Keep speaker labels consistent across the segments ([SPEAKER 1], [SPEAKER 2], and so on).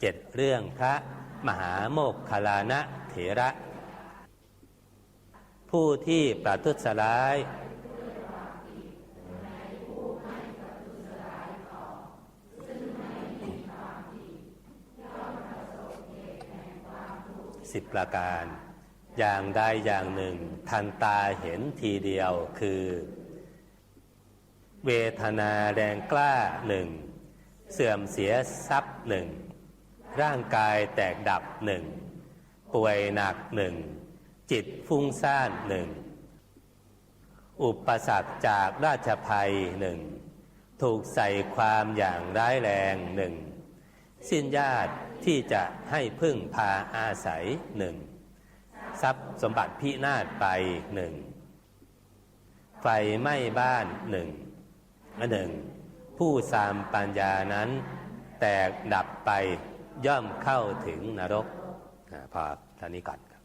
[SPEAKER 1] เจ็ดเรื่องพระมหาโมกขลานะเถระ ผู้ที่ประทุษร้าย สิบประการ อย่างใดอย่างหนึ่ง ทันตาเห็นทีเดียวคือ เวทนาแรงกล้าหนึ่ง เสื่อมเสียทรัพย์หนึ่ง ร่างกายแตกดับหนึ่งป่วยหนักหนึ่งจิตฟุ้งซ่านหนึ่งอุปสรรคจากราชภัยหนึ่งถูกใส่ความอย่างร้ายแรงหนึ่งสิ้นญาติที่จะให้พึ่งพาอาศัยหนึ่งทรัพย์สมบัติพินาศไปหนึ่งไฟไหม้บ้านหนึ่งอันหนึ่งผู้สามปัญญานั้นแตกดับไป ย่อมเข้าถึงนรกพอท่านี้ก่อนครับ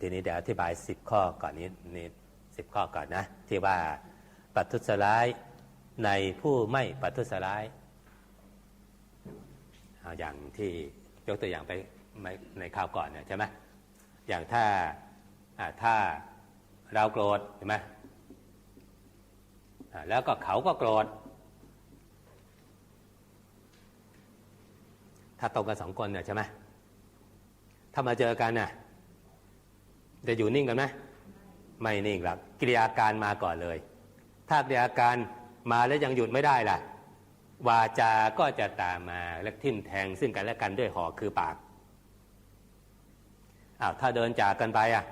[SPEAKER 1] ทีนี้เดี๋ยวอธิบายสิบข้อก่อนนี้นี่สิบข้อก่อนนะ ที่ว่าปัทุสร้ายในผู้ไม่ปัทุสร้ายอย่างที่ยกตัวอย่างไปในข่าวก่อนเนี่ยใช่ไหมอย่างถ้าถ้าเราโกรธใช่ไหมแล้วก็เขาก็โกรธ ถ้าตรงกันสองคนเนี่ยใช่ไหมถ้ามาเจอกันน่ะ จะอยู่นิ่งกันไหมไม่นิ่งหรอกกิริยาการมาก่อนเลย ถ้ากิริยาการมาแล้วยังหยุดไม่ได้ล่ะ วาจาก็จะตามมาและทิ่มแทงซึ่งกันและกันด้วยหอกคือปากอ้าวถ้าเดินจากกันไปอะ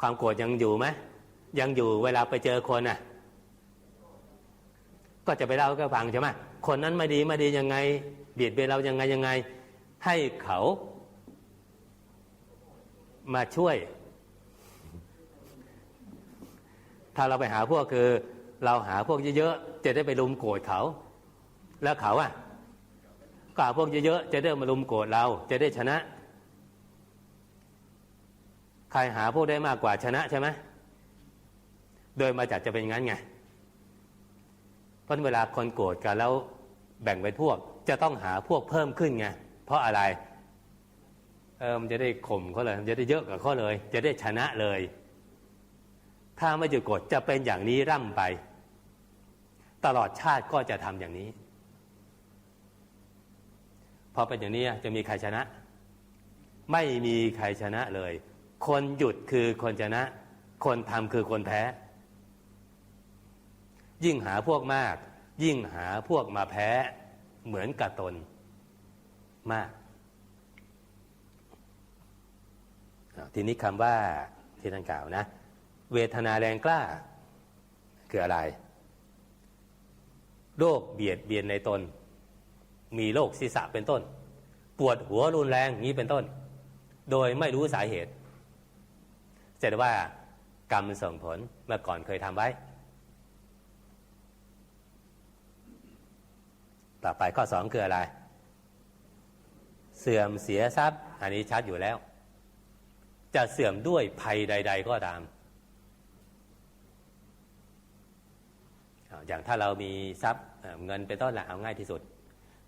[SPEAKER 1] ความโกรธยังอยู่ไหมยังอยู่เวลาไปเจอคนอะ ก็จะไปเล่าให้เขาฟังใช่ไหม คนนั้นไม่ดีไม่ดียังไง เบียดเบียนเรายังไงยังไง ให้เขามาช่วย ถ้าเราไปหาพวกคือ เราหาพวกเยอะๆจะได้ไปลุมโกรธเขา แล้วเขาอะก็หาพวกเยอะๆจะได้มาลุมโกรธเรา จะได้ชนะ ใครหาพวกได้มากกว่าชนะใช่ไหมโดยมาจากจะเป็นงั้นไงเพราะเวลาคนโกรธกันแล้ว แบ่งเป็นพวก จะต้องหาพวกเพิ่มขึ้นไงเพราะอะไรเออมันจะได้ข่มเขาเลยมันจะได้เยอะกว่าเขาเลย จะได้ชนะเลย ถ้าไม่หยุดกรธจะเป็นอย่างนี้ร่ำไป ตลอดชาติก็จะทำอย่างนี้พอเป็นอย่างนี้จะมีใครชนะ ไม่มีใครชนะเลย คนหยุดคือคนชนะ คนทำคือคนแพ้ ยิ่งหาพวกมาก ยิ่งหาพวกมาแพ้เหมือนกับตนมาก ทีนี้คำว่าที่ท่านกล่าวนะ เวทนาแรงกล้า คืออะไร โรคเบียดเบียนในตน มีโรคศีรษะเป็นต้น ปวดหัวรุนแรงนี้เป็นต้น โดยไม่รู้สาเหตุแสดงว่ากรรมส่งผลเมื่อก่อนเคยทำไว้ ต่อไปข้อสองคืออะไร เสื่อมเสียทรัพย์ อันนี้ชัดอยู่แล้ว จะเสื่อมด้วยภัยใด ๆ ก็ตาม อย่างถ้าเรามีทรัพย์เเงินเป็นต้นละเอาง่ายที่สุด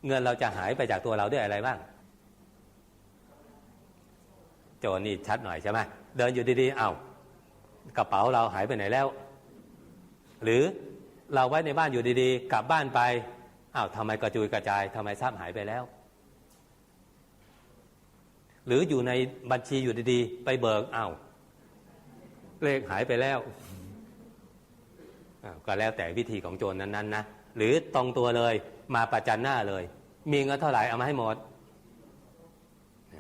[SPEAKER 1] เงินเราจะหายไปจากตัวเราด้วยอะไรบ้าง โจนี่ชัดหน่อยใช่ไหมเดินอยู่ดีๆ เอา้ากระเป๋าเราหายไปไหนแล้ว หรือเราไว้ในบ้านอยู่ดีๆ กลับบ้านไป อ้าวทำไมกระจุยกระจายทำไมทรัพย์หายไปแล้ว หรืออยู่ในบัญชีอยู่ดีๆ ไปเบิกอ้าวเลขหายไปแล้วก็แล้วแต่วิธีของโจรนั้นๆนะหรือตรงตัวเลยมาประจันหน้าเลย มีเงินเท่าไหร่เอามาให้หมด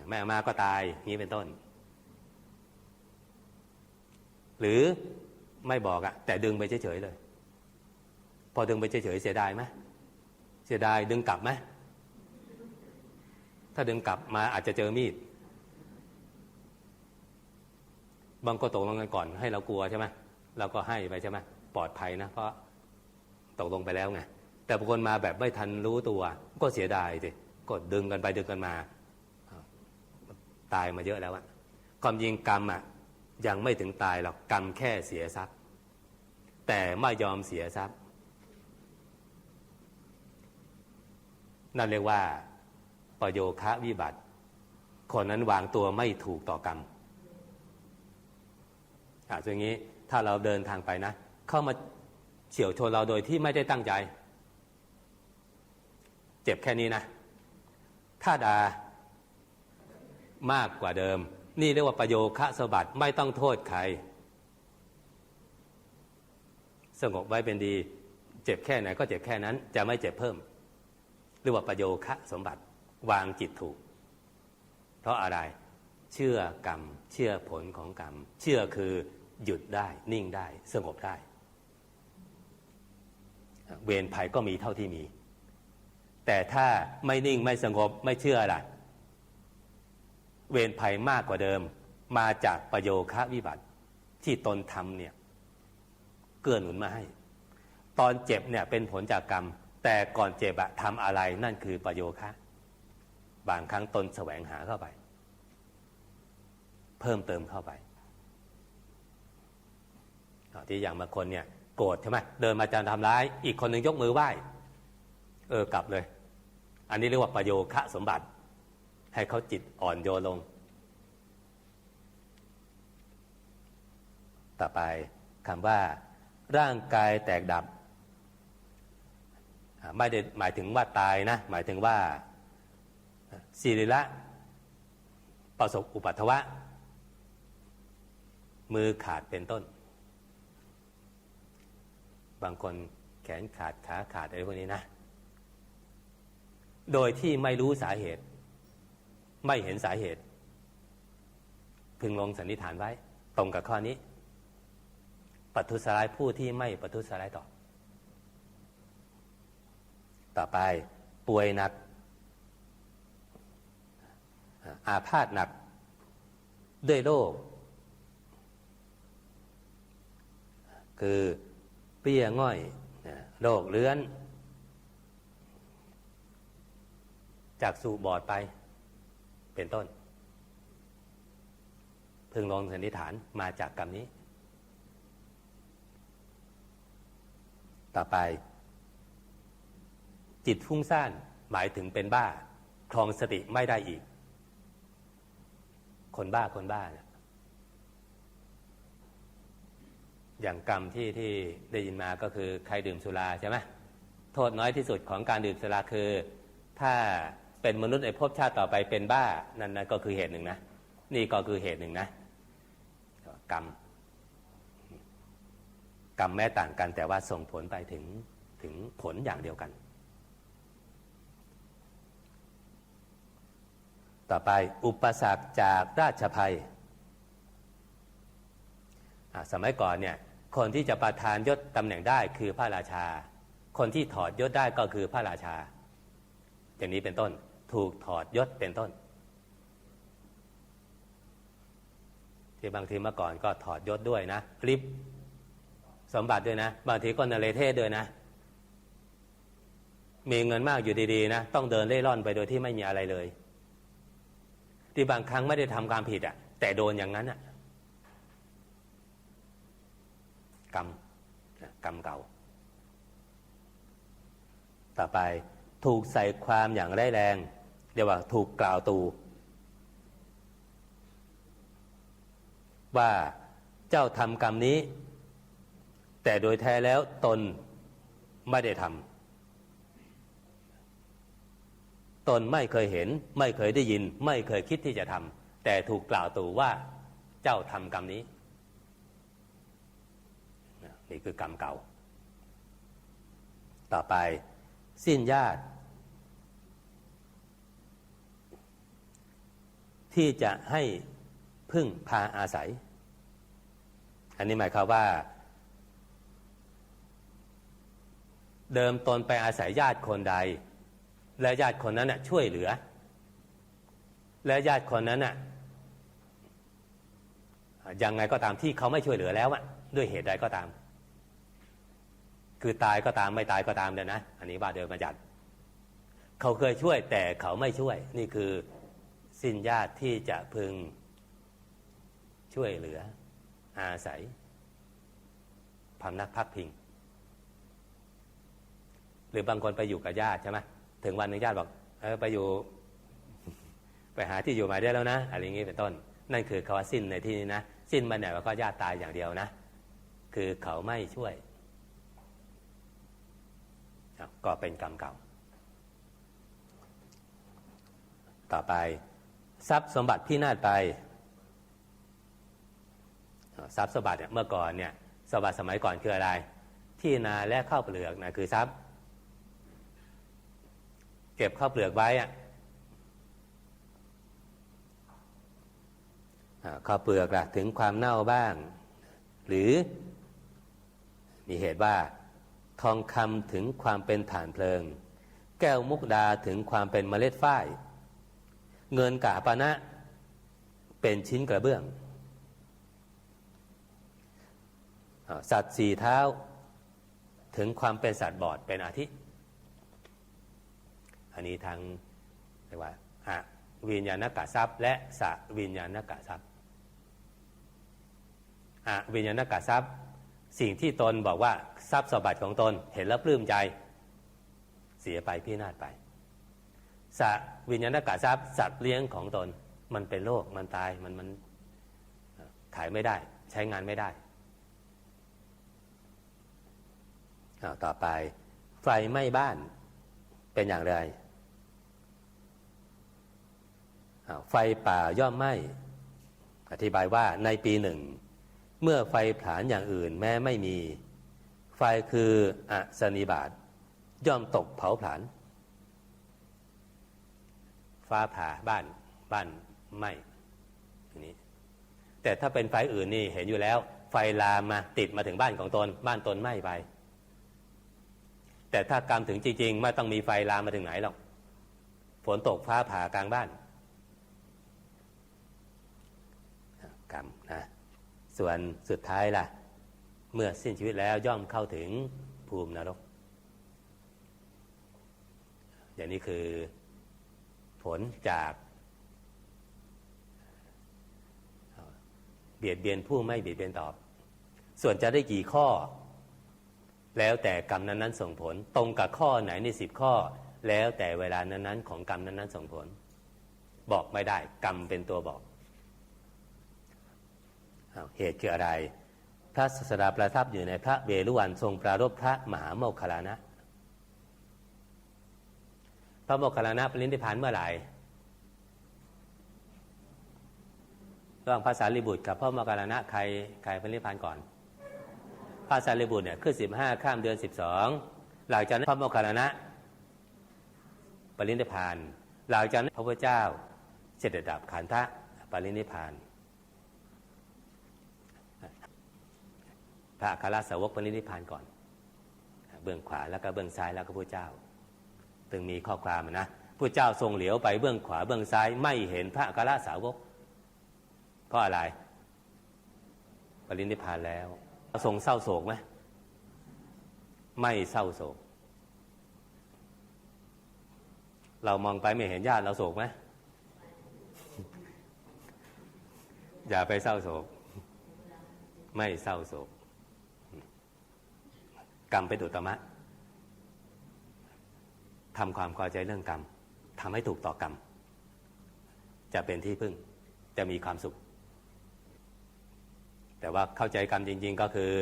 [SPEAKER 1] ไม่เอามาก็ตายนี้เป็นต้น หรือไม่บอกอะแต่ดึงไปเฉยๆเลย พอดึงไปเฉยๆเสียดายไหม เสียดายดึงกลับไหมถ้าดึงกลับมาอาจจะเจอมีด บางก็ตกลงกันก่อนให้เรากลัวใช่ไหมเราก็ให้ไปใช่ไหมปลอดภัยนะ เพราะตกลงไปแล้วไงแต่บางคนมาแบบไม่ทันรู้ตัว ก็เสียดายสิก็ดึงกันไปดึงกันมา ตายมาเยอะแล้วอะความยิงกรรมอะยังไม่ถึงตายหรอกกรรมแค่เสียทรัพย์ แต่ไม่ยอมเสียทรัพย์ นั่นเรียกว่าประโยคะวิบัติ คนนั้นวางตัวไม่ถูกต่อกรรมอ่าอย่างนี้ถ้าเราเดินทางไปนะ เข้ามาเฉียวชนเราโดยที่ไม่ได้ตั้งใจ เจ็บแค่นี้นะ ถ้าดามากกว่าเดิม นี่เรียกว่าประโยคะสบัติไม่ต้องโทษใคร สงบไว้เป็นดี เจ็บแค่ไหนก็เจ็บแค่นั้น จะไม่เจ็บเพิ่ม เรียกว่าประโยคะสมบัติวางจิตถูก เพราะอะไรเชื่อกรรม เชื่อผลของกรรม เชื่อคือหยุดได้ นิ่งได้ สงบได้ เวรภัยก็มีเท่าที่มี แต่ถ้าไม่นิ่งไม่สงบไม่เชื่ออะไรเวรภัยมากกว่าเดิม มาจากประโยคะวิบัติที่ตนทำเนี่ย เกื้อหนุนมาให้ ตอนเจ็บเนี่ยเป็นผลจากกรรม แต่ก่อนเจ็บอะทำอะไรนั่นคือประโยคะ บางครั้งตนแสวงหาเข้าไป เพิ่มเติมเข้าไปที่อย่างบางคนเนี่ย โกรธใช่ไหมเดินมาจะทำร้าย อีกคนหนึ่งยกมือไหว้ เออกลับเลย อันนี้เรียกว่าประโยคะสมบัติ ให้เขาจิตอ่อนโยนลง ต่อไปคำว่า ร่างกายแตกดับ ไม่ได้หมายถึงว่าตายนะ หมายถึงว่าสิริละประสบอุปัตวะ มือขาดเป็นต้น บางคนแขนขาดขาขาดอะไรพวกนี้นะ โดยที่ไม่รู้สาเหตุ ไม่เห็นสาเหตุ พึงลงสันนิษฐานไว้ ตรงกับข้อนี้ ปัทุสลายผู้ที่ไม่ปัทุสลายต่อ ต่อไปป่วยหนัก อาพาธหนัก ด้วยโรคคือเปี้ยง่อยโรคเลื้อน จากสู่บอดไป เป็นต้น พึงลองสันนิษฐานมาจากกรรมนี้ ต่อไป จิตฟุ้งซ่านหมายถึงเป็นบ้า คลองสติไม่ได้อีก คนบ้าคนบ้าเนี่ยอย่างกรรมที่ที่ได้ยินมาก็คือใครดื่มสุราใช่ไหมโทษน้อยที่สุดของการดื่มสุราคือ ถ้าเป็นมนุษย์ในภพชาติต่อไปเป็นบ้านั่นนั่นก็คือเหตุหนึ่งนะ นี่ก็คือเหตุหนึ่งนะกรรม กรรมแม้ต่างกันแต่ว่าส่งผลไปถึงถึงผลอย่างเดียวกัน ต่อไปอุปสรรคจากราชภัย สมัยก่อนเนี่ยคนที่จะประทานยศตำแหน่งได้คือพระราชา คนที่ถอดยศได้ก็คือพระราชา อย่างนี้เป็นต้นถูกถอดยศเป็นต้น ที่บางทีเมื่อก่อนก็ถอดยศด้วยนะริบสมบัติด้วยนะ บางทีก็นเรเทศด้วยนะ มีเงินมากอยู่ดีๆนะ ต้องเดินเล่ร่อนไปโดยที่ไม่มีอะไรเลย ที่บางครั้งไม่ได้ทำความผิดอะ่ะ แต่โดนอย่างนั้นอะ่ะกรรมกรรมเก่า ต่อไปถูกใส่ความอย่างร้แรง เรียกว่าถูกกล่าวตู ว่าเจ้าทำกรรมนี้ แต่โดยแท้แล้วตนไม่ได้ทำ ตนไม่เคยเห็น ไม่เคยได้ยิน ไม่เคยคิดที่จะทำแต่ถูกกล่าวตู่ว่าเจ้าทำกรรมนี้ นี่คือกรรมเก่า ต่อไปสิ้นญาติ ที่จะให้พึ่งพาอาศัย อันนี้หมายความว่า เดิมตนไปอาศัยญาติคนใด และญาติคนนั้นช่วยเหลือ และญาติคนนั้นยังไงก็ตามที่เขาไม่ช่วยเหลือแล้วด้วยเหตุใดก็ตาม คือตายก็ตามไม่ตายก็ตามเดี๋ยนะ อันนี้ว่าเดิมมาจัดเขาเคยช่วยแต่เขาไม่ช่วย นี่คือสิ้นญาติที่จะพึงช่วยเหลือ อาศัยพำนักพักพิง หรือบางคนไปอยู่กับญาติใช่ไหม ถึงวันหนึ่งญาติบอกเออไปอยู่ ไปหาที่อยู่ใหม่ได้แล้วนะอะไรอย่างนี้เป็นต้น นั่นคือคำว่าสิ้นในที่นี้นะสิ้นมันเนี่ยก็ญาติตายอย่างเดียวนะ คือเขาไม่ช่วย ก็เป็นกรรมเก่า ต่อไป ทรัพย์สมบัติพินาศไปทรัพย์สมบัติเนี่ยเมื่อก่อนเนี่ยสมบัติสมัยก่อนคืออะไร ที่นาและข้าวเปลือกนะคือทรัพย์ เก็บข้าวเปลือกไว้อะข้าวเปลือกล่ะถึงความเน่าบ้าง หรือมีเหตุว่าทองคำถึงความเป็นฐานเพลิง แก้วมุกดาถึงความเป็นเมล็ดฝ้าย เงินกาปานะเป็นชิ้นกระเบื้อง สัตว์สี่เท้าถึงความเป็นสัตว์บอดเป็นอาทิ อันนี้ทางเรียกว่าอะวิญญาณกะทรัพย์ และสะวิญญาณกะทรัพย์อะวิญญาณกะทรัพย์ สิ่งที่ตนบอกว่าทรัพย์สมบัติของตนเห็นแล้วปลื้มใจ เสียไปพินาศไปสะวิญญาณกะทรัพย์ สัตว์เลี้ยงของตนมันเป็นโรคมันตายมันมันขายไม่ได้ ใช้งานไม่ได้ต่อไปไฟไหม้บ้านเป็นอย่างไรอ้าว ไฟป่าย่อมไหม้อธิบายว่าในปีหนึ่ง เมื่อไฟผลาญอย่างอื่นแม้ไม่มี ไฟคืออสนิบาตย่อมตกเผาผลาญฟ้าผ่าบ้านบ้านไหม้ทีนี้ แต่ถ้าเป็นไฟอื่นนี่เห็นอยู่แล้ว ไฟลามมาติดมาถึงบ้านของตน บ้านตนไหม้ไป แต่ถ้ากรรมถึงจริงๆไม่ต้องมีไฟลามมาถึงไหนหรอกฝนตกฟ้าผ่ากลางบ้าน กรรมนะ ส่วนสุดท้ายล่ะ เมื่อสิ้นชีวิตแล้วย่อมเข้าถึงภูมินรก อย่างนี้คือผลจากเบียดเบียนผู้ไม่เบียดเบียนตอบ ส่วนจะได้กี่ข้อ แล้วแต่กรรมนั้นๆส่งผล ตรงกับข้อไหนในสิบข้อ แล้วแต่เวลานั้นๆของกรรมนั้นๆส่งผล บอกไม่ได้ กรรมเป็นตัวบอก เหตุคืออะไร พระศาสดาประทับอยู่ในพระเวรุวันทรงปรารภพระมหาโมคคลานะ พระโมคคลานะปรินิพพานเมื่อไหร่ระหว่างพระสารีบุตรกับพระโมคคลานะใครใครปรินิพพานก่อนพระสารีบุตรเนี่ยขึ้นสิบห้าข้ามเดือนสิบสองหลังจากนั้นพระโมคคัลลานะปรินิพานหลังจากนั้นพระพุทธเจ้าเสด็จดับขันธะปรินิพพาน พระคาราสาวกปรินิพานก่อน เบื้องขวาแล้วก็เบื้องซ้ายแล้วก็พระเจ้าตึงมีข้อความนะพระเจ้าทรงเหลียวไปเบื้องขวาเบื้องซ้ายไม่เห็นพระคาราสาวก เพราะอะไร ปรินิพานแล้วทรงเศร้าโศกไหมไม่เศร้าโศก เรามองไปไม่เห็นญาติเราโศกไหมอย่าไปเศร้าโศก ไม่เศร้าโศก กรรมเป็นอุตมะทำความพอใจเรื่องกรรมทำให้ถูกต่อกรรม จะเป็นที่พึ่งจะมีความสุข แต่ว่าเข้าใจกรรมจริง ๆ ก็คือ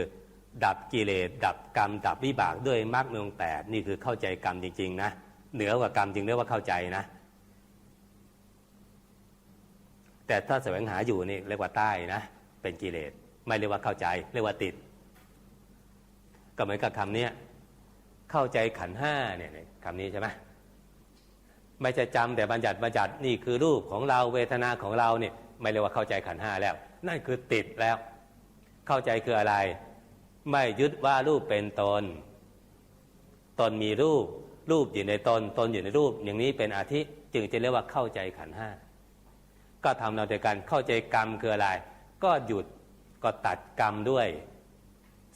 [SPEAKER 1] ดับกิเลสดับกรรม ดับวิบากด้วยมรรคมีองค์แปดนี่คือเข้าใจกรรมจริง ๆ นะเหนือกว่ากรรมจึงเรียกว่าเข้าใจนะ แต่ถ้าแสวงหาอยู่นี่เรียกว่าใต้นะ เป็นกิเลสไม่เรียกว่าเข้าใจ เรียกว่าติด ก็เหมือนกับคำนี้เข้าใจขันห้าเนี่ยคำนี้ใช่ไหมไม่จะจำแต่บัญญัติบัญญัตินี่คือรูปของเราเวทนาของเราเนี่ยไม่เรียกว่าเข้าใจขันห้าแล้ว นั่นคือติดแล้ว เข้าใจคืออะไร ไม่ยึดว่ารูปเป็นตน ตนมีรูป รูปอยู่ในตน ตนอยู่ในรูป อย่างนี้เป็นอาทิจึงจะเรียกว่าเข้าใจขันห้าก็ทำเราโดยการเข้าใจกรรมคืออะไร ก็หยุดก็ตัดกรรมด้วย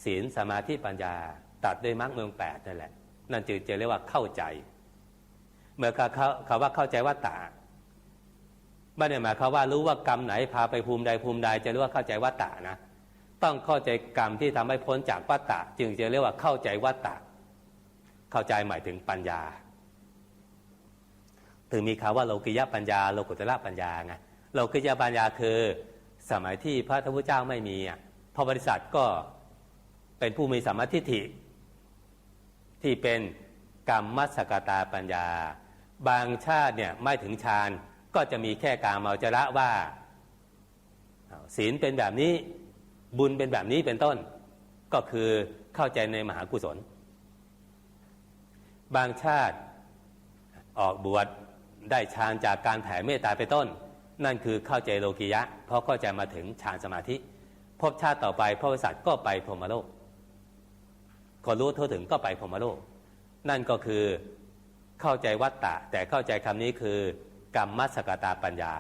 [SPEAKER 1] ศีลสมาธิปัญญา ตัดด้วยมรรคเมืองแปดนั่นแหละ นั่นจึงจะเรียกว่าเข้าใจ เมื่อเขาเขาว่าเข้าใจว่าตาไม่ได้หมายความว่ารู้ว่ากรรมไหนพาไปภูมิใดภูมิใดจะเรียกว่าเข้าใจวัตตะนะ ต้องเข้าใจกรรมที่ทำให้พ้นจากวัตตะ จึงจะเรียกว่าเข้าใจวัตตะ เข้าใจหมายถึงปัญญา ถึงมีคำว่าโลกิยปัญญาโลกุตระปัญญาไงโลกิยปัญญาคือ สมัยที่พระทพุทธเจ้าไม่มีอะพระบริษัทก็ เป็นผู้มีสัมมาทิฏฐิ ที่เป็นกรรมมัสกตาปัญญา บางชาติเนี่ยไม่ถึงฌานก็จะมีแค่การเมาจระว่าศีลเป็นแบบนี้บุญเป็นแบบนี้เป็นต้น ก็คือเข้าใจในมหากุศล บางชาติออกบวชได้ฌานจากการแผ่เมตตาไปต้น นั่นคือเข้าใจโลกิยะ เพราะเข้าใจมาถึงฌานสมาธิ พบชาติต่อไปพระบริษัทก็ไปพรหมโลก คนรู้ทั่วถึงก็ไปพรมโลก นั่นก็คือเข้าใจวัตตะ แต่เข้าใจคำนี้คือกรรมมัสกตาปัญญา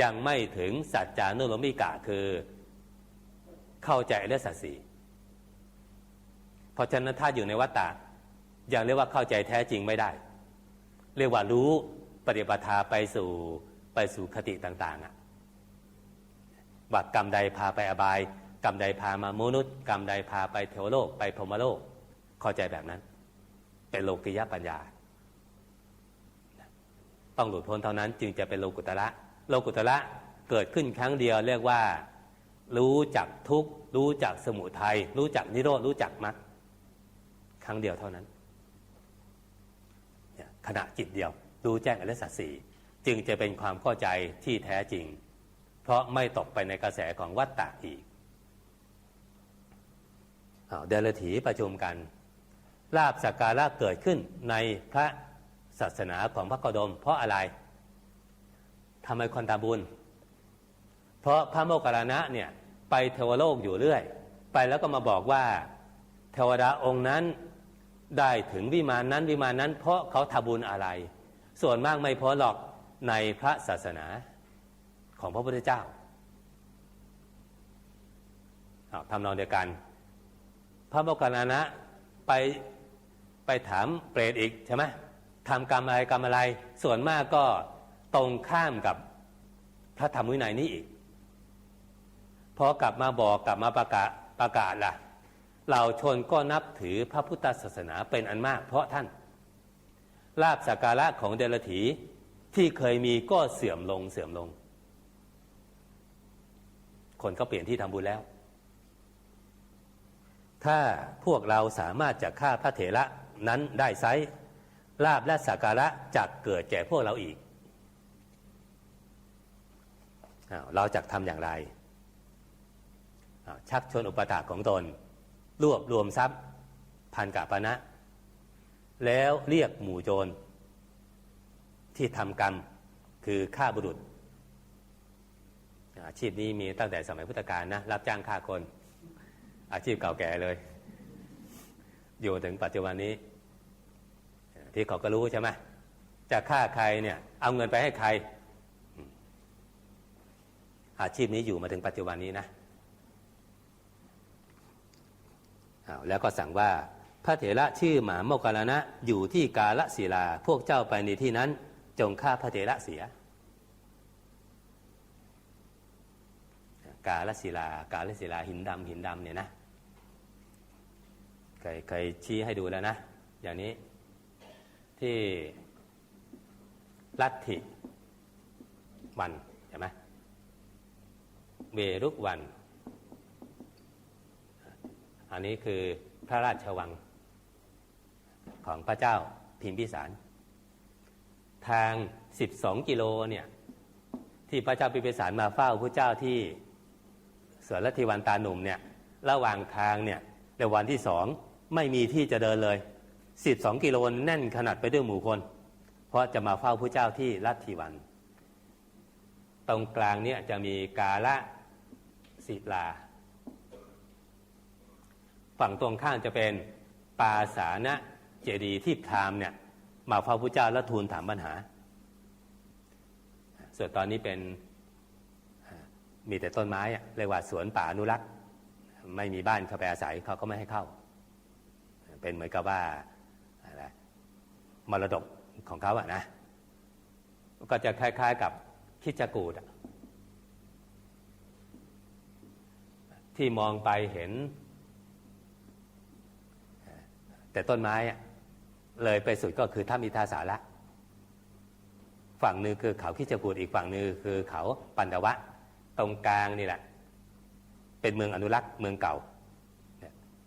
[SPEAKER 1] ยังไม่ถึงสัจจานุโลมิกะคือ เข้าใจเรื่องสัจสีเพราะฉะนั้นถ้าอยู่ในวัตตะยังเรียกว่าเข้าใจแท้จริงไม่ได้ เรียกว่ารู้ปฏิปทาไปสู่ไปสู่คติต่าง ๆอะว่ากรรมใดพาไปอบาย กรรมใดพามามนุษย์ กรรมใดพาไปเทวโลกไปพรหมโลกเข้าใจแบบนั้น เป็นโลกิยปัญญา ต้องหลุดพ้นเท่านั้นจึงจะเป็นโลกุตระโลกุตระเกิดขึ้นครั้งเดียวเรียกว่า รู้จักทุกข์รู้จักสมุทัยรู้จักนิโรธรู้จักมรรคครั้งเดียวเท่านั้นขณะจิตเดียวรู้แจ้งอริยสัจสี่จึงจะเป็นความเข้าใจที่แท้จริง เพราะไม่ตกไปในกระแสของวัฏฏะอีก เดลถีประชุมกันลาบสักการะเกิดขึ้นในพระศาสนาของพระโคดม เพราะอะไรทำไมคนตาบุญ เพราะพระโมคคัลลานะเนี่ยไปเทวโลกอยู่เรื่อย ไปแล้วก็มาบอกว่าเทวดาองค์นั้นได้ถึงวิมานนั้นวิมานนั้น เพราะเขาทำบุญอะไร ส่วนมากไม่พอหรอกในพระศาสนาของพระพุทธเจ้าทำนองเดียวกัน พระโมคคัลลานะไปไปถามเปรตอีกใช่ไหมทำกรรมอะไรกรรมอะไร ส่วนมากก็ตรงข้ามกับพระธรรมวินัยนี้อีกพอกลับมาบอกกลับมาประกาศประกาศล่ะเหล่าชนก็นับถือพระพุทธศาสนาเป็นอันมากเพราะท่าน ลาบสักการะของเดลถีที่เคยมีก็เสื่อมลงเสื่อมลง คนก็เปลี่ยนที่ทำบุญแล้ว ถ้าพวกเราสามารถจะฆ่าพระเถระนั้นได้ไซลาบและสักการะจะเกิดแก่พวกเราอีก เราจะทำอย่างไร ชักชวนอุปถากของตน รวบรวมทรัพย์พันกะปณะแล้วเรียกหมู่โจร ที่ทำกรรมคือฆ่าบุรุษอาชีพนี้มีตั้งแต่สมัยพุทธกาลนะ รับจ้างฆ่าคน อาชีพเก่าแก่เลย อยู่ถึงปัจจุบันนี้ ที่เขาก็รู้ใช่ไหมจะฆ่าใครเนี่ย เอาเงินไปให้ใคร อาชีพนี้อยู่มาถึงปัจจุบันนี้นะแล้วก็สั่งว่าพระเถระชื่อหมาโมกขลานะอยู่ที่กาละศิลา พวกเจ้าไปในที่นั้น จงฆ่าพระเถระเสีย กาลศิลา กาลศิลาหินดำหินดำเนี่ยนะเคยเคยชี้ให้ดูแล้วนะ อย่างนี้ที่ลัทธิวันเห็นไหมเวรุกวัน อันนี้คือพระราชวังของพระเจ้าพิมพิสาร ทาง 12 กิโลเนี่ยที่พระเจ้าพิมพิสารมาเฝ้าพระเจ้าที่ สวนลัทธิวันตาหนุ่มเนี่ยระหว่างทางเนี่ยในวันที่สองไม่มีที่จะเดินเลย 12 กิโลแน่นขนาดไปด้วยหมู่คน เพราะจะมาเฝ้าพระเจ้าที่ลัทธิวัน ตรงกลางเนี่ยจะมีกาละศิลา ฝั่งตรงข้างจะเป็นปาสานะเจดีที่พรามเนี่ยมาเฝ้าพระเจ้าแล้วทูลถามปัญหา ส่วนตอนนี้เป็น มีแต่ต้นไม้เรียกว่าสวนป่าอนุรักษ์ไม่มีบ้านเข้าไปอาศัยเขาก็ไม่ให้เข้า เป็นเหมือนกับว่าอะไรมรดกของเขาอะนะ ก็จะคล้าย ๆกับคิจกูดที่มองไปเห็น แต่ต้นไม้เลยไปสุดก็คือถ้ามีทาสาระฝั่งหนึ่งคือเขาคิจกูดอีกฝั่งหนึ่งคือเขาปันดวะ ตรงกลางนี่แหละ เป็นเมืองอนุรักษ์เมืองเก่า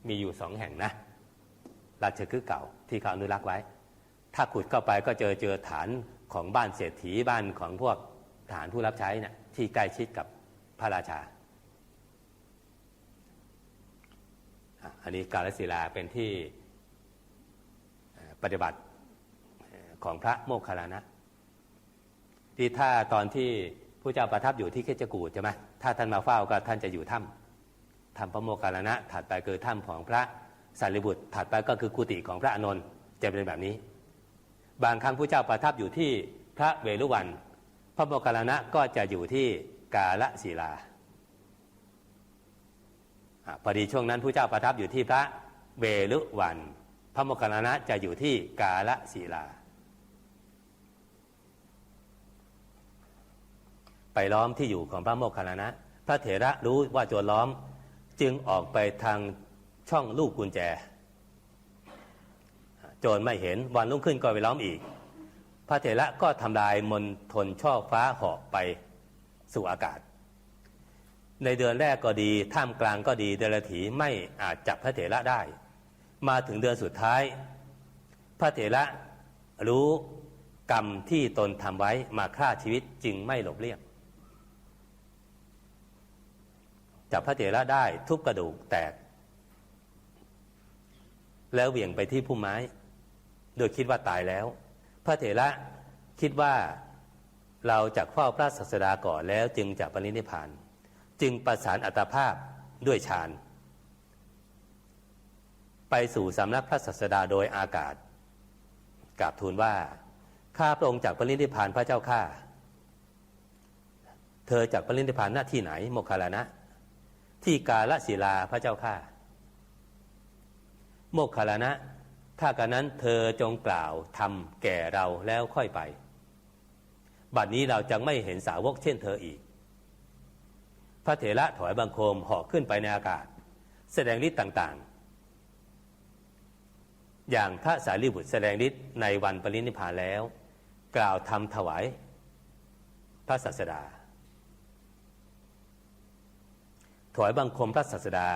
[SPEAKER 1] มีอยู่สองแห่งนะ ราชคฤห์เก่าที่เขาอนุรักษ์ไว้ ถ้าขุดเข้าไปก็เจอเจอฐานของบ้านเศรษฐีบ้านของพวกฐานผู้รับใช้นะ่ะที่ใกล้ชิดกับพระราชา อันนี้กาลศิลาเป็นที่ปฏิบัติของพระโมคคัลลานะที่ถ้าตอนที่ ระเจ้าประทับอยู่ที่เคจกูดใช่ไหมถ้าท่านมาเฝ้าก็ท่านจะอยู่ถ้ำถ้ำพระโมคคัลลานะ ถัดไปคือถ้ำของพระสารีบุตร ถัดไปก็คือกุฏิของพระอานนท์จะเป็นแบบนี้ บางครั้งพระเจ้าประทับอยู่ที่พระเวรุวัน พระโมคคัลลานะก็จะอยู่ที่กาลศิลาพอดีช่วงนั้นพระเจ้าประทับอยู่ที่พระเวรุวัน พระโมคคัลลานะจะอยู่ที่กาลศิลา ไปล้อมที่อยู่ของพระโมคคัลลานะ พระเถระรู้ว่าโจรล้อมจึงออกไปทางช่องลูกกุญแจ โจรไม่เห็นวันรุ่งขึ้นก็ไปล้อมอีก พระเถระก็ทำลายมณฑลช่อฟ้าหาะไปสู่อากาศ ในเดือนแรกก็ดีท่ามกลางก็ดีเดลถีไม่อาจจับพระเถระได้ มาถึงเดือนสุดท้าย พระเถระรู้กรรมที่ตนทำไว้มาฆ่าชีวิตจึงไม่หลบเลี่ยง จับพระเถระได้ทุบกระดูกแตก แล้วเหวี่ยงไปที่พุ่มไม้ โดยคิดว่าตายแล้ว พระเถระคิดว่าเราจะเฝ้าพระศาสดาก่อนแล้วจึงจะปรินิพาน จึงประสานอัตภาพด้วยฌานไปสู่สำนักพระศาสดาโดยอากาศกราบทูลว่าข้าพระองค์จากปรินิพานพระเจ้าข้าเธอจากปรินิพานหน้าที่ไหนโมคคลานะ ที่กาลศิลาพระเจ้าข้าโมคคัลานะ ถ้ากันนั้นเธอจงกล่าวทำแก่เราแล้วค่อยไป บัดนี้เราจะไม่เห็นสาวกเช่นเธออีก พระเถระถอยบังคมหาะขึ้นไปในอากาศ แสดงฤทธิ์ต่างๆ อย่างพระสารีบุตรแสดงฤทธิ์ในวันปรินิพพานแล้ว กล่าวทำถวายพระศาสดา ถวายบังคมพระศาสดา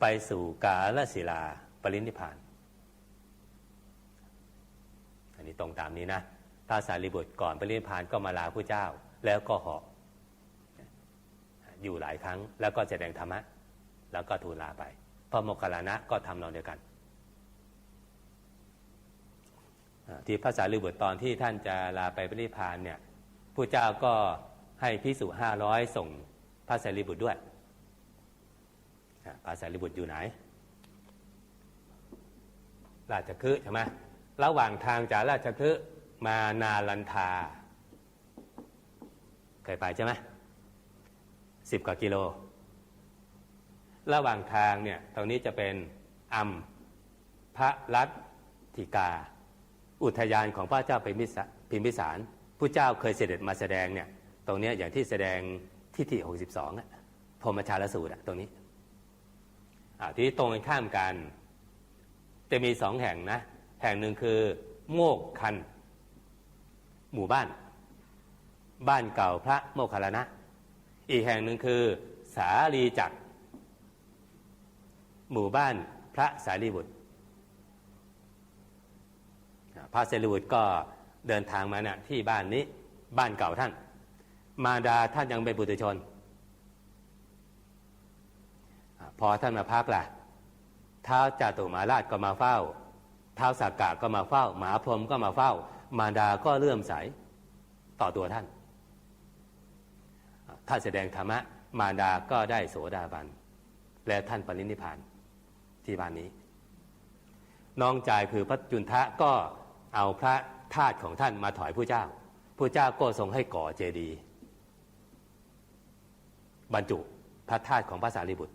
[SPEAKER 1] ไปสู่กาลศิลาปรินิพานอันนี้ตรงตามนี้นะพระสารีบุตรก่อนปรินิพานก็มาลาผู้เจ้าแล้วก็เหาะอยู่หลายครั้ง แล้วก็แสดงธรรมะ แล้วก็ทูลลาไปพระโมคคัลลานะก็ทำนองเดียวกันที่พระสารีบุตรตอนที่ท่านจะลาไปปรินิพพานเนี่ยผู้เจ้าก็ให้พิสุห้าร้อยส่งพระสารีบุตรด้วย อ่าพระสารีบุตรอยู่ไหน ราชคฤห์ใช่ไหมระหว่างทางจากราชคฤห์มานาลันทา เคยไปใช่ไหมสิบกว่ากิโล ระหว่างทางเนี่ยตรงนี้จะเป็นอัมพระรัตถิกา อุทยานของพระเจ้าพิมพิสารผู้เจ้าเคยเสด็จมาแสดงเนี่ยตรงเนี้ยอย่างที่แสดงที่ที่ 62อะพรมชาลสูตรอะตรงนี้ ที่ตรงกันข้ามกัน จะมีสองแห่งนะ แห่งหนึ่งคือ โมกคัน หมู่บ้าน บ้านเก่าพระโมคคัลานะ อีกแห่งหนึ่งคือ สาลีจักร หมู่บ้านพระสารีบุตร พระสารีบุตรก็เดินทางมานะที่บ้านนี้ บ้านเก่าท่าน มาดาท่านยังเป็นบุตรชน พอท่านมาพักล่ะท้าวจาตุมาราชก็มาเฝ้าท้าวสากกะก็มาเฝ้า หมาพรมก็มาเฝ้า มารดาก็เลื่อมใสต่อตัวท่าน ท่านแสดงธรรมะ มารดาก็ได้โสดาบัน และท่านปรินิพพานที่บ้านนี้ น้องจายคือพระจุนทะก็เอาพระธาตุของท่านมาถอยผู้เจ้าผู้เจ้าก็ทรงให้ก่อเจดีย์บรรจุพระธาตุของพระสารีบุตร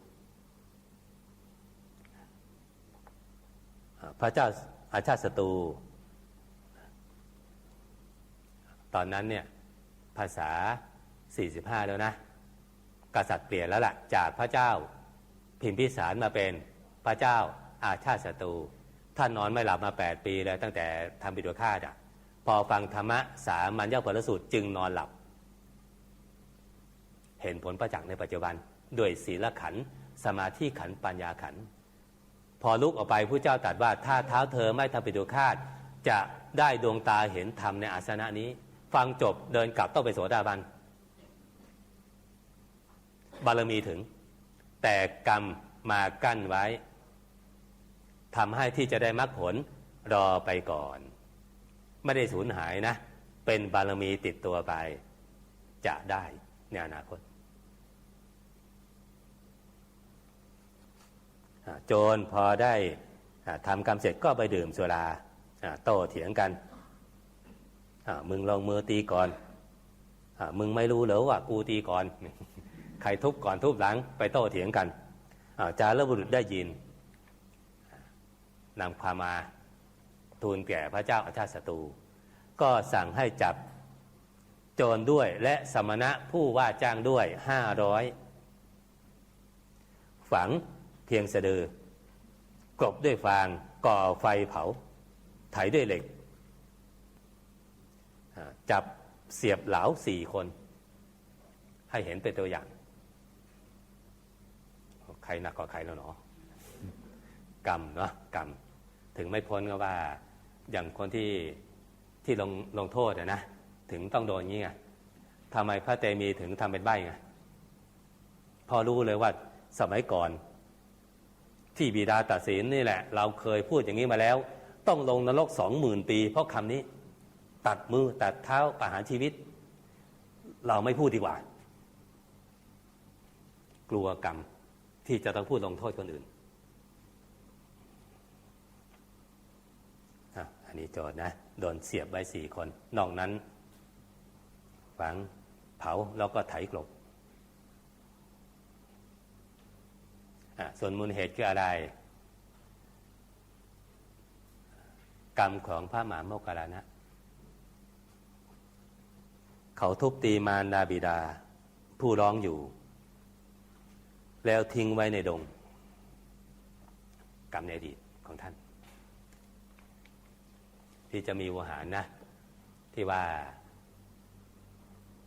[SPEAKER 1] พระเจ้าอาชาติศัตรูตอนนั้นเนี่ยภาษา 45 แล้วนะ กษัตริย์เปลี่ยนแล้วล่ะ จากพระเจ้าพิมพิสารมาเป็นพระเจ้าอาชาติศัตรูท่านนอนไม่หลับมา 8 ปีแล้วตั้งแต่ทำบิดวฆาตอะพอฟังธรรมะสามัญญผลสูตรจึงนอนหลับ เห็นผลประจักษ์ในปัจจุบัน ด้วยศีลขัน สมาธิขัน ปัญญาขัน พอลุกออกไปผู้เจ้าตรัสว่าถ้าเท้าเธอไม่ทำปิตุคาตจะได้ดวงตาเห็นธรรมในอาสนะนี้ ฟังจบเดินกลับต้องไปโสดาบัน บารมีถึง แต่กรรมมากั้นไว้ทำให้ที่จะได้มรรคผลรอไปก่อน ไม่ได้สูญหายนะ เป็นบารมีติดตัวไป จะได้ในอนาคตอ่า โจรพอได้อ่าทำกรรมเสร็จก็ไปดื่มสุราโต้เถียงกันมึงลองมือตีก่อนอมึงไม่รู้เหรอว่ากูตีก่อน ใครทุบก่อนทุบหลัง ไปโต้เถียงกันาจารบุรุษได้ยินนำความมาทูลแก่พระเจ้าอาชาติศัตรูก็สั่งให้จับโจรด้วยและสมณะผู้ว่าจ้างด้วยห้าร้อยฝัง เพียงสะดือกลบด้วยฟางก่อไฟเผา ไถด้วยเหล็ก จับเสียบเหลาสี่คน ให้เห็นเป็นตัวอย่าง ใครหนักกว่าใครแล้วเนาะกรรมเนาะกรรม ถึงไม่พ้นก็ว่า อย่างคนที่ที่ลงลงโทษนะ ถึงต้องโดนงี้ไงทำไมพระเตมีถึงทำเป็นใบไงพอรู้เลยว่าสมัยก่อน ที่บิดาตัดสินนี่แหละ เราเคยพูดอย่างนี้มาแล้ว ต้องลงนรกสองหมื่นปี เพราะคำนี้ ตัดมือตัดเท้าประหารชีวิต เราไม่พูดดีกว่า กลัวกรรมที่จะต้องพูดลงโทษคนอื่นอะอันนี้โจทย์นะ โดนเสียบไว้สี่คน นอกนั้นฝังเผาแล้วก็ไถกลบอะ ส่วนมูลเหตุคืออะไร กรรมของพระมหาโมคคลานะ เขาทุบตีมารดาบิดา ผู้ร้องอยู่ แล้วทิ้งไว้ในดง กรรมในอดีตของท่าน ที่จะมีวหารนะ ที่ว่า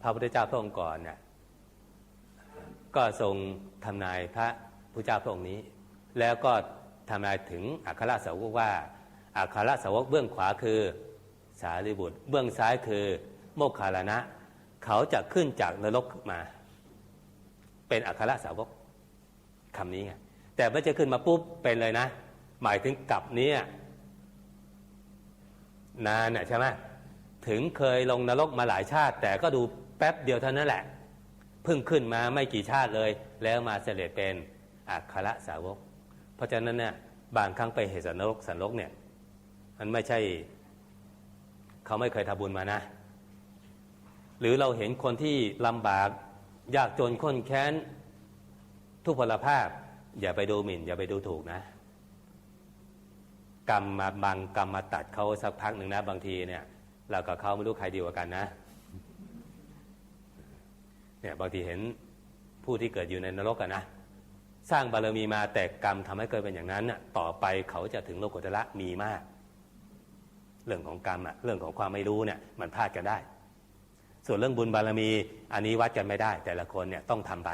[SPEAKER 1] พระพุทธเจ้าพระองค์ก่อนน่ะก็ทรงทำนายพระ พุทธเจ้าพระองค์นี้ แล้วก็ทำนายถึงอัครสาวกว่าอัครสาวกเบื้องขวาคือสารีบุตร เบื้องซ้ายคือโมคคารณะ เขาจะขึ้นจากนรกมา เป็นอัครสาวกคำนี้ไงแต่เมื่อจะขึ้นมาปุ๊บเป็นเลยนะ หมายถึงกลับเนี้ยนานน่ะใช่ไหมถึงเคยลงนรกมาหลายชาติ แต่ก็ดูแป๊บเดียวเท่านั้นแหละเพิ่งขึ้นมาไม่กี่ชาติเลย แล้วมาเสด็จเป็น อัครสาวก เพราะฉะนั้นเนี่ยบางครั้งไปเหตุสันนรกสันนรกเนี่ยมันไม่ใช่ เขาไม่เคยทำบุญมานะ หรือเราเห็นคนที่ลำบากยากจนข้นแค้น ทุพพลภาพ อย่าไปดูหมิ่น อย่าไปดูถูกนะ กรรมมาบังกรรมมาตัดเขาสักพักหนึ่งนะ บางทีเนี่ย เรากับเขาไม่รู้ใครดีกว่ากันนะเนี่ยบางทีเห็นผู้ที่เกิดอยู่ในนรกกันนะ สร้างบารมีมาแต่กรรมทำให้เกิดเป็นอย่างนั้นน่ะต่อไปเขาจะถึงโลกุตระมีมาก เรื่องของกรรมอะเรื่องของความไม่รู้เนี่ยมันพลาดกันได้ ส่วนเรื่องบุญบารมี อันนี้วัดกันไม่ได้ แต่ละคนเนี่ยต้องทำไป